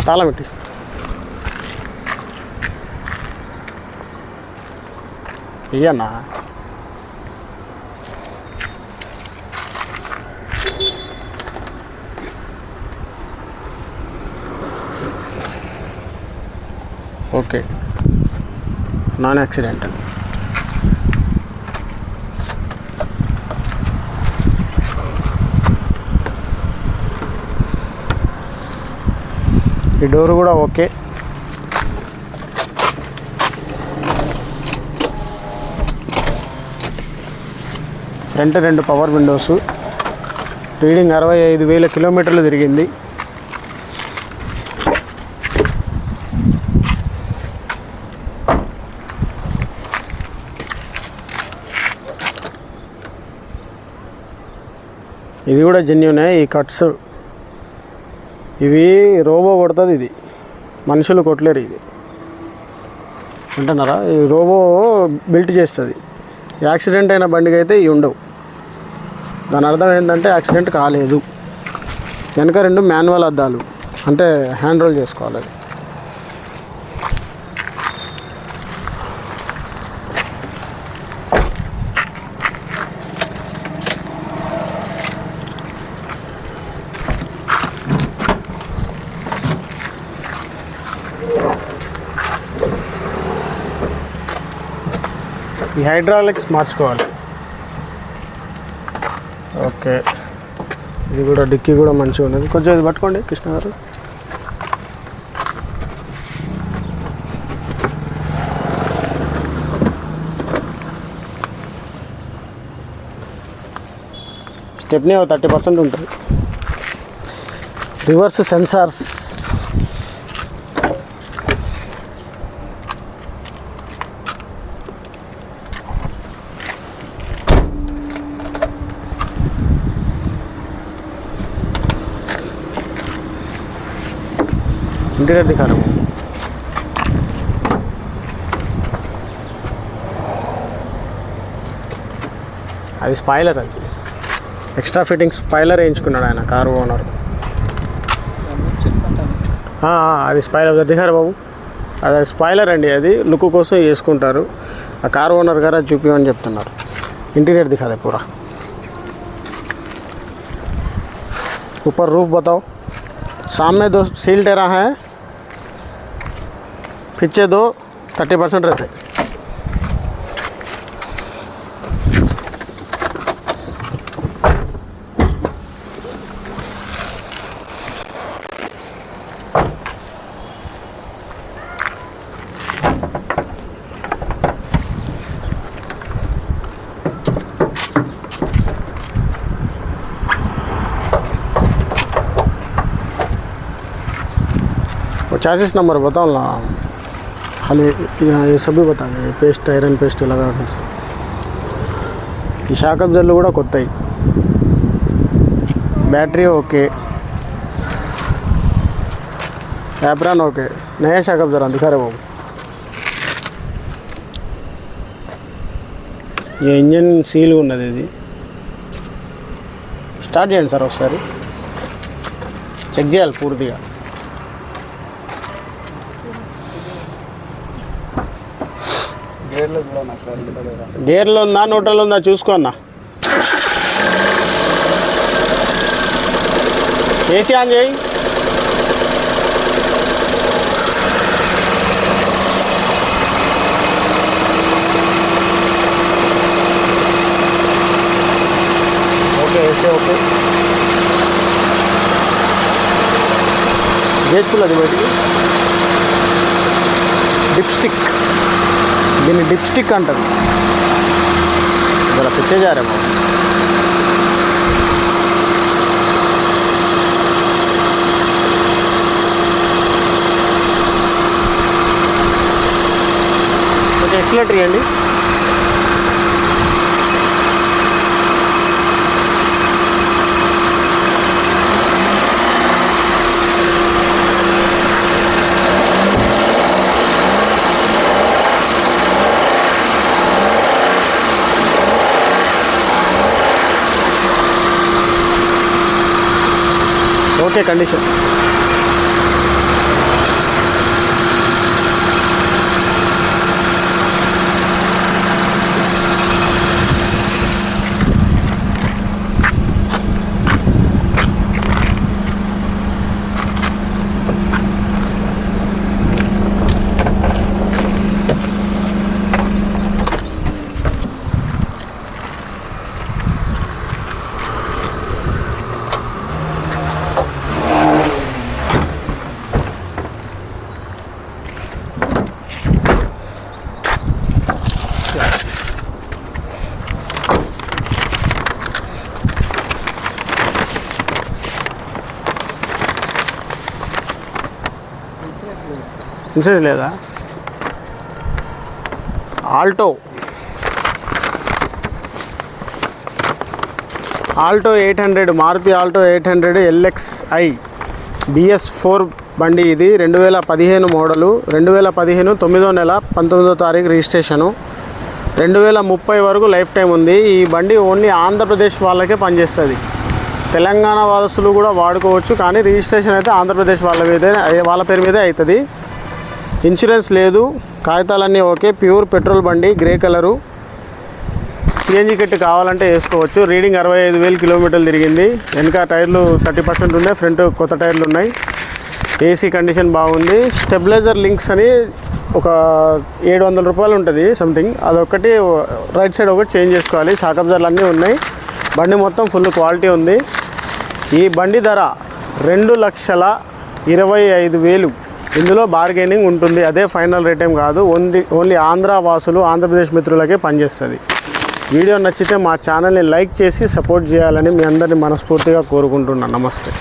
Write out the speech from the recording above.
తాళం పెట్టి. ఇయ్యన్నా? ఓకే. నాన్ యాక్సిడెంటల్ ఈ డోర్ కూడా ఓకే. ఫ్రంట్ రెండు పవర్ విండోస్. రీడింగ్ అరవై ఐదు వేల కిలోమీటర్లు తిరిగింది. ఇది కూడా జెన్యునే ఈ కట్స్ ఇవి రోబో కొడుతుంది ఇది. మనుషులు కొట్టలేరు ఇది. అంటున్నారా? ఈ రోబో బిల్ట్ చేస్తుంది. యాక్సిడెంట్ అయిన బండికి అయితే ఇవి ఉండవు. దాని అర్థం ఏంటంటే యాక్సిడెంట్ కాలేదు. వెనక రెండు మాన్యువల్ అద్దాలు. అంటే హ్యాండ్ రోల్ చేసుకోవాలి అది. ఈ హైడ్రాలిక్స్ మార్చుకోవాలి. ఓకే. ఇది కూడా డిక్కీ కూడా మంచిగా ఉన్నది. కొంచెం ఇది పట్టుకోండి Krishna garu. Stepney thirty percent ఉంటుంది. రివర్స్ సెన్సార్స్ ఇంటీరియర్ దిఖాను అది స్పాయిలర్ అది ఎక్స్ట్రా ఫిట్టింగ్ స్పాయిలర్ వేయించుకున్నాడు ఆయన కారు ఓనర్ ఆ, ఆ, అది స్పాయిలర్ దిగారు బాబు అది స్పాయిలర్ అండి అది లుక్ కోసం వేసుకుంటారు ఆ కారు ఓనర్ గారు అది చూపించమని చెప్తున్నారు ఇంటీరియర్ దిఖాదే పూరా ऊपर रूफ बताओ सामने दो सील टेरा है पीछे दो थर्टी परसेंट रहते और चासिस नंबर बताओ ना खाली यहाँ ये सभी बता दें पेस्ट ఐరన్ పేస్ట్ लगा के ఈ షాక్ అబ్జర్లు కూడా కొత్తవి బ్యాటరీ ఓకే యాప్రాన్ ఓకే నయా షాక్ అబ్జర్ అందుకారే బాబు ఈ ఇంజన్ సీల్ ఉన్నది ఇది స్టార్ట్ చేయండి సార్ ఒకసారి చెక్ చేయాలి పూర్తిగా గేర్లో ఉందా నూటలో ఉందా? చూసుకో అన్న. ఏసీ ఆన్ చేయి. Okay AC okay. వేసుకున్నది బయటికి. డిప్స్టిక్. దీన్ని డిప్స్టిక్ అంటారు. ఇలా పిచ్చేజారేమో కొంచెం ఎక్సలేటర్ ఇవ్వండి. ఓకే కండిషన్ మెసేజ్ లేదా? Alto. Alto eight hundred Maruti Alto eight hundred LX I BS four బండి ఇది. రెండు వేల పదిహేను మోడలు రెండు వేల పదిహేను తొమ్మిదో నెల పంతొమ్మిదో తారీఖు రిజిస్ట్రేషను. రెండు వేల ముప్పై వరకు లైఫ్ టైం ఉంది. ఈ బండి ఓన్లీ ఆంధ్రప్రదేశ్ వాళ్ళకే పనిచేస్తుంది. తెలంగాణ వారసులు కూడా వాడుకోవచ్చు కానీ రిజిస్ట్రేషన్ అయితే ఆంధ్రప్రదేశ్ వాళ్ళ మీదే వాళ్ళ పేరు మీదే అవుతుంది. ఇన్సూరెన్స్ లేదు. కాగితాలన్నీ ఓకే. ప్యూర్ పెట్రోల్ బండి గ్రే కలరు. సిఎన్జీ కిట్ కావాలంటే వేసుకోవచ్చు. రీడింగ్ అరవై ఐదు వేలు కిలోమీటర్లు తిరిగింది. వెనక టైర్లు థర్టీ పర్సెంట్ ఉన్నాయి. ఫ్రంట్ కొత్త టైర్లు ఉన్నాయి. ఏసీ కండిషన్ బాగుంది. స్టెబిలైజర్ లింక్స్ అని ఒక ఏడు వందల రూపాయలు ఉంటుంది సంథింగ్ అదొకటి రైట్ సైడ్ ఒకటి చేంజ్ చేసుకోవాలి. షాక్ అబ్జర్లు అన్నీ ఉన్నాయి. బండి మొత్తం ఫుల్ క్వాలిటీ ఉంది. ఈ బండి ధర రెండు లక్షల ఇరవై ఐదు వేలు. ఇందులో బార్గెనింగ్ ఉంటుంది. అదే ఫైనల్ రేట్ ఏం కాదు. ఓన్లీ ఓన్లీ ఆంధ్ర వాసులు ఆంధ్రప్రదేశ్ మిత్రులకే పనిచేస్తుంది. వీడియో నచ్చితే మా ఛానల్ని లైక్ చేసి సపోర్ట్ చేయాలని మీ అందరిని మనస్ఫూర్తిగా కోరుకుంటున్నాను నమస్తే.